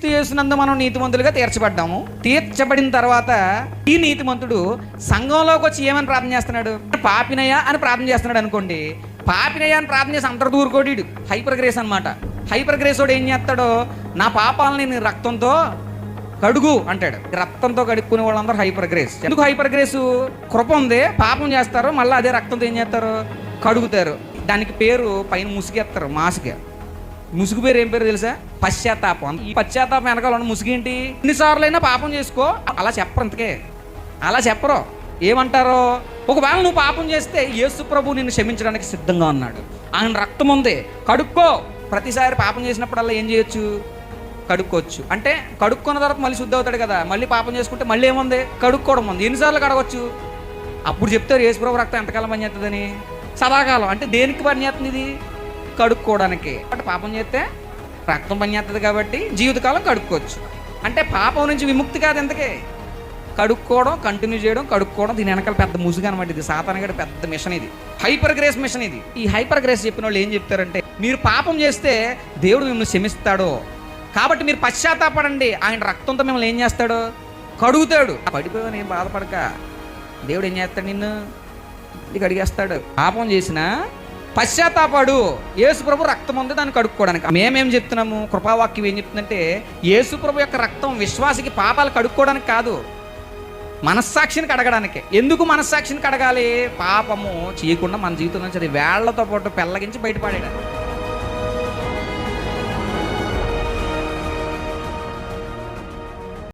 క్రీస్తు చేసినందు మనం నీతిమంతులుగా తీర్చబడ్డాము. తీర్చబడిన తర్వాత ఈ నీతిమంతుడు సంఘంలోకి వచ్చి ఏమని ప్రార్థన చేస్తున్నాడు? పాపినయ్యా అని ప్రార్థన చేస్తున్నాడు అనుకోండి. పాపినయ్యా అని ప్రార్థన చేసి అంతర్ దూరుకోడు హైపర్ గ్రేస్ అనమాట హైపర్ గ్రేసోడు వాడు ఏం చేస్తాడో? నా పాపాలని నేను రక్తంతో కడుగు అంటాడు. రక్తంతో కడుక్కునే వాళ్ళందరూ హైపర్ గ్రేస్ ఎందుకు హైపర్ గ్రేస్ కృప ఉంది. పాపం చేస్తారు. మళ్ళీ అదే రక్తంతో ఏం చేస్తారు? కడుగుతారు. దానికి పేరు పైన ముసుగేస్తారు. మాసుగా. ముసుగు పేరు ఏం పేరు తెలుసా? పశ్చాత్తాపం. ఈ పశ్చాత్తాపం వెనకాల ఉన్న ముసుగు ఏంటి? ఎన్నిసార్లు అయినా పాపం చేసుకో. అలా చెప్పరు అంతకే. అలా చెప్పరు. ఏమంటారో? ఒకవేళ నువ్వు పాపం చేస్తే యేసు ప్రభు నిన్ను క్షమించడానికి సిద్ధంగా ఉన్నాడు. ఆయన రక్తం ఉంది. కడుక్కో. ప్రతిసారి పాపం చేసినప్పుడల్లా ఏం చేయొచ్చు? కడుక్కోవచ్చు. అంటే కడుక్కున్న తర్వాత మళ్ళీ శుద్ధి అవుతాడు కదా. మళ్ళీ పాపం చేసుకుంటే మళ్ళీ ఏముంది? కడుక్కోవడం ఉంది. ఎన్నిసార్లు కడగవచ్చు అప్పుడు చెప్తారు యేసుప్రభు రక్తం ఎంతకాలం పనిచేస్తుందని? సదాకాలం. అంటే దేనికి పనిచేస్తుంది ఇది? కడుక్కోవడానికి. అంటే పాపం చేస్తే రక్తం పనిచేస్తుంది కాబట్టి జీవితకాలం కడుక్కోవచ్చు. అంటే పాపం నుంచి విముక్తి కాదు ఎంతకే? కడుక్కోవడం కంటిన్యూ చేయడం కడుక్కోవడం దీని వెనకాల పెద్ద ముసుగు అనమాట ఇది. సాతానగడ పెద్ద మిషన్ ఇది. హైపర్ గ్రేస్ మిషన్ ఇది. ఈ హైపర్ గ్రేస్ చెప్పిన వాళ్ళు ఏం చెప్తారంటే మీరు పాపం చేస్తే దేవుడు మిమ్మల్ని క్షమిస్తాడు. కాబట్టి మీరు పశ్చాత్తాపడండి. ఆయన రక్తంతో మిమ్మల్ని ఏం చేస్తాడు? కడుగుతాడు. పడిపోయావు నేను బాధపడక. దేవుడు ఏం చేస్తాడు నిన్ను? ఇది కడిగేస్తాడు. పాపం చేసిన పశ్చాత్తాపాడు. యేసుప్రభు రక్తం ఉంది దాన్ని కడుక్కోవడానికి. మేమేం చెప్తున్నాము? కృపావాక్యం ఏం చెప్తుందంటే యేసుప్రభు యొక్క రక్తం విశ్వాసికి పాపాలు కడుక్కోవడానికి కాదు మనస్సాక్షిని కడగడానికి. ఎందుకు మనస్సాక్షిని కడగాలి? పాపము చేయకుండా మన జీవితం నుంచి అది వేళ్ళతో పాటు పెళ్ళగించి బయటపడేయడానికి.